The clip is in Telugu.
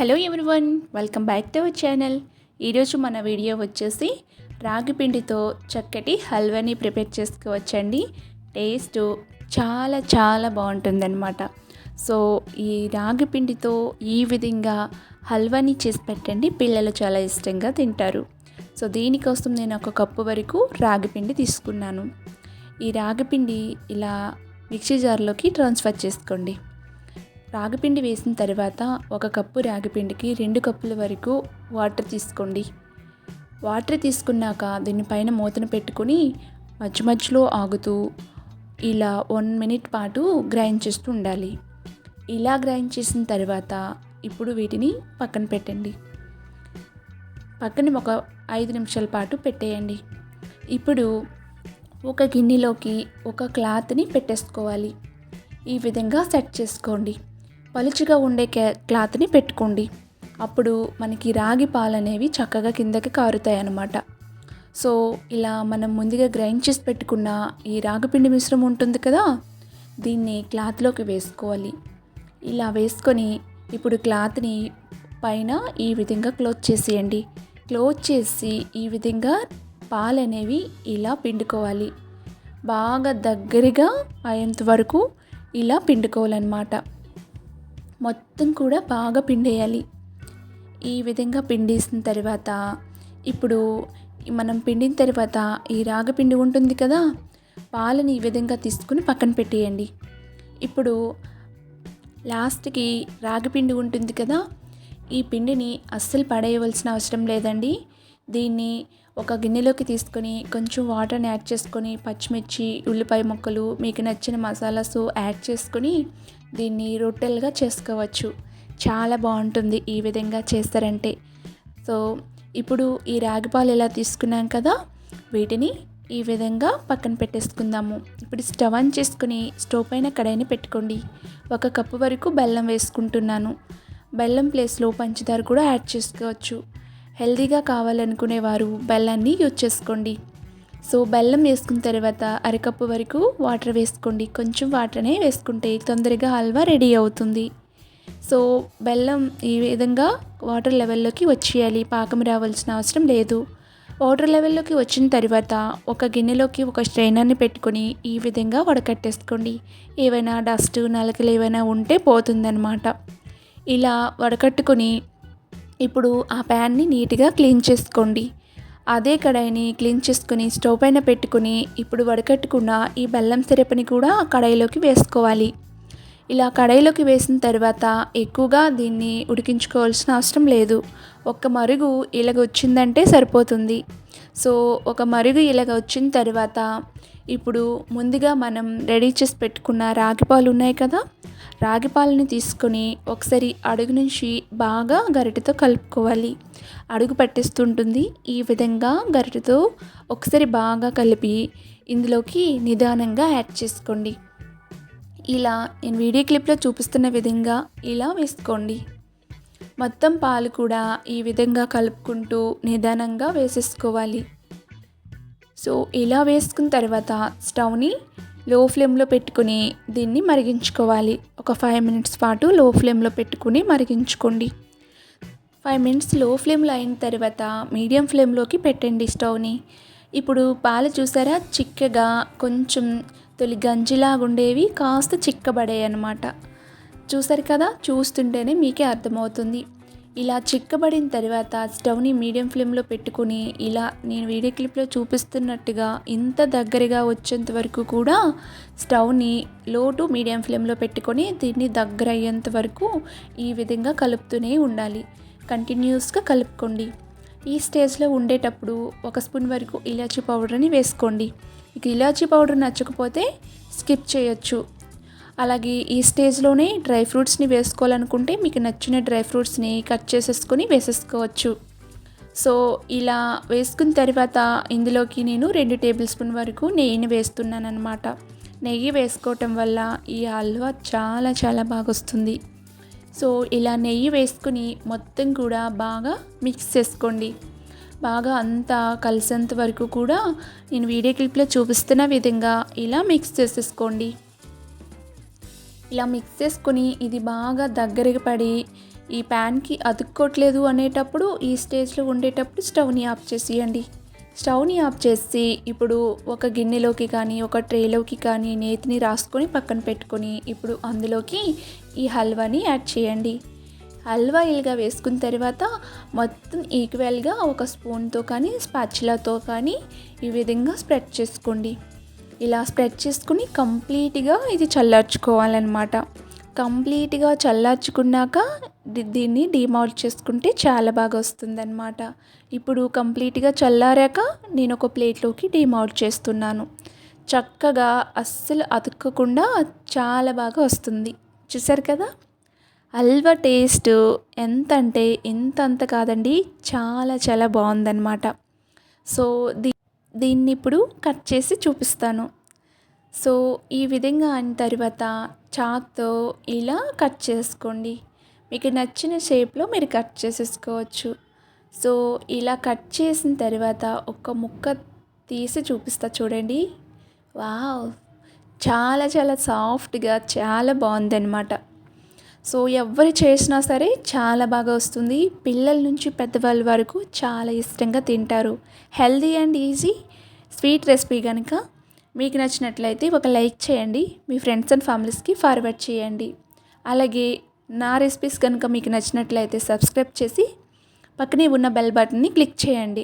Hello everyone welcome back to our channel. ఈరోజు మన వీడియో వచ్చేసి రాగి పిండితో చక్కటి హల్వాని ప్రిపేర్ చేసుకోవచ్చండి. టేస్ట్ చాలా చాలా బాగుంటుందన్నమాట. సో ఈ రాగి పిండితో ఈ విధంగా హల్వాని చేసి పెట్టండి. పిల్లలు చాలా ఇష్టంగా తింటారు. సో దీనికోసం నేను ఒక కప్పు వరకు రాగి పిండి తీసుకున్నాను. ఈ రాగి పిండి ఇలా మిక్సీ జార్లోకి ట్రాన్స్ఫర్ చేసుకోండి. రాగిపిండి వేసిన తర్వాత ఒక కప్పు రాగిపిండికి రెండు కప్పుల వరకు వాటర్ తీసుకోండి. వాటర్ తీసుకున్నాక దీనిపైన మూతను పెట్టుకొని మధ్య మధ్యలో ఆగుతూ ఇలా వన్ మినిట్ పాటు గ్రైండ్ చేస్తూ ఉండాలి. ఇలా గ్రైండ్ చేసిన తర్వాత ఇప్పుడు వీటిని పక్కన పెట్టండి. పక్కన ఒక ఐదు నిమిషాల పాటు పెట్టేయండి. ఇప్పుడు ఒక గిన్నెలోకి ఒక క్లాత్ని పెట్టేసుకోవాలి. ఈ విధంగా సెట్ చేసుకోండి. పలుచగా ఉండే క్లాత్ని పెట్టుకోండి. అప్పుడు మనకి రాగి పాలు అనేవి చక్కగా కిందకి కారుతాయి అన్నమాట సో ఇలా మనం ముందుగా గ్రైండ్ చేసి పెట్టుకున్న ఈ రాగిపిండి మిశ్రమం ఉంటుంది కదా దీన్ని క్లాత్లోకి వేసుకోవాలి. ఇలా వేసుకొని ఇప్పుడు క్లాత్ని పైన ఈ విధంగా క్లోజ్ చేసేయండి. క్లోజ్ చేసి ఈ విధంగా పాలు అనేవి ఇలా పిండుకోవాలి. బాగా దగ్గరగా అయ్యేంత వరకు ఇలా పిండుకోవాలన్నమాట. మొత్తం కూడా బాగా పిండేయాలి. ఈ విధంగా పిండేసిన తర్వాత ఇప్పుడు మనం పిండిన తర్వాత ఈ రాగపిండి ఉంటుంది కదా పాలని ఈ విధంగా తీసుకుని పక్కన పెట్టేయండి. ఇప్పుడు లాస్ట్కి రాగిపిండి ఉంటుంది కదా ఈ పిండిని అస్సలు పడేయవలసిన అవసరం లేదండి. దీన్ని ఒక గిన్నెలోకి తీసుకొని కొంచెం వాటర్ని యాడ్ చేసుకొని పచ్చిమిర్చి ఉల్లిపాయ ముక్కలు మీకు నచ్చిన మసాలాస్ యాడ్ చేసుకొని దీన్ని రొట్టెలుగా చేసుకోవచ్చు. చాలా బాగుంటుంది ఈ విధంగా చేస్తారంటే. సో ఇప్పుడు ఈ రాగిపాలు ఎలా తీసుకున్నాం కదా వీటిని ఈ విధంగా పక్కన పెట్టేసుకుందాము. ఇప్పుడు స్టవ్ ఆన్ చేసుకుని స్టవ్ పైన కడాయిని పెట్టుకోండి. ఒక కప్పు వరకు బెల్లం వేసుకుంటున్నాను. బెల్లం ప్లేస్లో పంచదార కూడా యాడ్ చేసుకోవచ్చు. హెల్తీగా కావాలనుకునేవారు బెల్లాన్ని యూజ్ చేసుకోండి. సో బెల్లం వేసుకున్న తర్వాత అరకప్పు వరకు వాటర్ వేసుకోండి. కొంచెం వాటర్నే వేసుకుంటే తొందరగా హల్వా రెడీ అవుతుంది. సో బెల్లం ఈ విధంగా వాటర్ లెవెల్లోకి వచ్చేయాలి. పాకం రావాల్సిన అవసరం లేదు. వాటర్ లెవెల్లోకి వచ్చిన తర్వాత ఒక గిన్నెలోకి ఒక స్ట్రైనర్ని పెట్టుకొని ఈ విధంగా వడకట్టేసుకోండి. ఏవైనా డస్ట్ నలకలు ఏవైనా ఉంటే పోతుందన్నమాట. ఇలా వడకట్టుకొని ఇప్పుడు ఆ ప్యాన్ని నీట్గా క్లీన్ చేసుకోండి. అదే కడాయిని క్లీన్ చేసుకుని స్టవ్ పైన పెట్టుకుని ఇప్పుడు వడకట్టుకున్న ఈ బెల్లం సిరప్ని కూడా కడాయిలోకి వేసుకోవాలి. ఇలా కడాయిలోకి వేసిన తర్వాత ఎక్కువగా దీన్ని ఉడికించుకోవాల్సిన అవసరం లేదు. ఒక్క మరుగు ఇలాగ వచ్చిందంటే సరిపోతుంది. సో ఒక మరుగు ఇలాగ వచ్చిన తర్వాత ఇప్పుడు ముందుగా మనం రెడీ చేసి పెట్టుకున్న రాగి పాలు ఉన్నాయి కదా రాగిపాలని తీసుకొని ఒకసారి అడుగు నుంచి బాగా గరిటెతో కలుపుకోవాలి. అడుగు పట్టిస్తుంటుంది ఈ విధంగా గరిటెతో ఒకసారి బాగా కలిపి ఇందులోకి నిదానంగా యాడ్ చేసుకోండి. ఇలా నేను వీడియో క్లిప్లో చూపిస్తున్న విధంగా ఇలా వేసుకోండి. మొత్తం పాలు కూడా ఈ విధంగా కలుపుకుంటూ నిదానంగా వేసేసుకోవాలి. సో ఇలా వేసుకున్న తర్వాత స్టవ్ని లో ఫ్లేమ్లో పెట్టుకుని దీన్ని మరిగించుకోవాలి. ఒక ఫైవ్ మినిట్స్ పాటు లో ఫ్లేమ్లో పెట్టుకుని మరిగించుకోండి. ఫైవ్ మినిట్స్లో ఫ్లేమ్లో అయిన తర్వాత మీడియం ఫ్లేమ్లోకి పెట్టండి స్టవ్ని. ఇప్పుడు పాలు చూసారా? చిక్కగా కొంచెం తొలి గంజిలాగుండేవి కాస్త చిక్కబడాయి అన్నమాట చూసారు కదా? చూస్తుంటేనే మీకే అర్థమవుతుంది. ఇలా చిక్కబడిన తర్వాత స్టవ్ని మీడియం ఫ్లేమ్లో పెట్టుకుని ఇలా నేను వీడియో క్లిప్లో చూపిస్తున్నట్టుగా ఇంత దగ్గరగా వచ్చేంత వరకు కూడా స్టవ్ని లో టు మీడియం ఫ్లేమ్లో పెట్టుకొని దీన్ని దగ్గర అయ్యేంత వరకు ఈ విధంగా కలుపుతూనే ఉండాలి. కంటిన్యూస్గా కలుపుకోండి. ఈ స్టేజ్లో ఉండేటప్పుడు ఒక స్పూన్ వరకు ఇలాచీ పౌడర్ని వేసుకోండి. మీకు ఇలాచీ పౌడర్ నచ్చకపోతే స్కిప్ చేయొచ్చు. అలాగే ఈ స్టేజ్లోనే డ్రై ఫ్రూట్స్ని వేసుకోవాలనుకుంటే మీకు నచ్చిన డ్రై ఫ్రూట్స్ని కట్ చేసేసుకొని వేసేసుకోవచ్చు. సో ఇలా వేసుకున్న తర్వాత ఇందులోకి నేను రెండు టేబుల్ స్పూన్ వరకు నెయ్యిని వేస్తున్నాను అనమాట నెయ్యి వేసుకోవటం వల్ల ఈ హల్వా చాలా చాలా బాగా వస్తుంది సో ఇలా నెయ్యి వేసుకుని మొత్తం కూడా బాగా మిక్స్ చేసుకోండి. బాగా అంతా కలిసేంత వరకు కూడా నేను వీడియో క్లిప్లో చూపిస్తున్న విధంగా ఇలా మిక్స్ చేసేసుకోండి. ఇలా మిక్స్ చేసుకొని ఇది బాగా దగ్గరికి పడి ఈ ప్యాన్కి అతుక్కోట్లేదు అనేటప్పుడు ఈ స్టేజ్లో ఉండేటప్పుడు స్టవ్ని ఆఫ్ చేసేయండి. స్టవ్ని ఆఫ్ చేసి ఇప్పుడు ఒక గిన్నెలోకి కానీ ఒక ట్రేలోకి కానీ నేతిని రాసుకొని పక్కన పెట్టుకొని ఇప్పుడు అందులోకి ఈ హల్వాని యాడ్ చేయండి. హల్వా ఇల్గా వేసుకున్న తర్వాత మొత్తం ఈక్వల్గా ఒక స్పూన్తో కానీ స్పాచులాతో కానీ ఈ విధంగా స్ప్రెడ్ చేసుకోండి. ఇలా స్ప్రెడ్ చేసుకుని కంప్లీట్గా ఇది చల్లార్చుకోవాలన్నమాట. కంప్లీట్గా చల్లార్చుకున్నాక దీన్ని డిమౌల్ట్ చేసుకుంటే చాలా బాగా వస్తుందన్నమాట. ఇప్పుడు కంప్లీట్గా చల్లారాక నేను ఒక ప్లేట్లోకి డిమౌల్ట్ చేస్తున్నాను. చక్కగా అస్సలు అతుక్కకుండా చాలా బాగా వస్తుంది. చూసారు కదా? హల్వా టేస్ట్ ఎంత అంటే ఎంత అంత కాదండి చాలా చాలా బాగుందన్నమాట. సో దీ దీన్ని ఇప్పుడు కట్ చేసి చూపిస్తాను. సో ఈ విధంగా అయిన తర్వాత చాక్తో ఇలా కట్ చేసుకోండి. మీకు నచ్చిన షేప్లో మీరు కట్ చేసేసుకోవచ్చు. సో ఇలా కట్ చేసిన తర్వాత ఒక ముక్క తీసి చూపిస్తా చూడండి. వావ్! చాలా చాలా సాఫ్ట్గా చాలా బాగుందన్నమాట. సో ఎవరు చేసినా సరే చాలా బాగా వస్తుంది. పిల్లల నుంచి పెద్దవాళ్ళ వరకు చాలా ఇష్టంగా తింటారు. Healthy and easy sweet recipe కనుక మీకు నచ్చినట్లయితే ఒక లైక్ చేయండి. మీ ఫ్రెండ్స్ అండ్ ఫ్యామిలీస్కి ఫార్వర్డ్ చేయండి. అలాగే నా రెసిపీస్ కనుక మీకు నచ్చినట్లయితే సబ్స్క్రైబ్ చేసి పక్కనే ఉన్న బెల్ బటన్ని క్లిక్ చేయండి.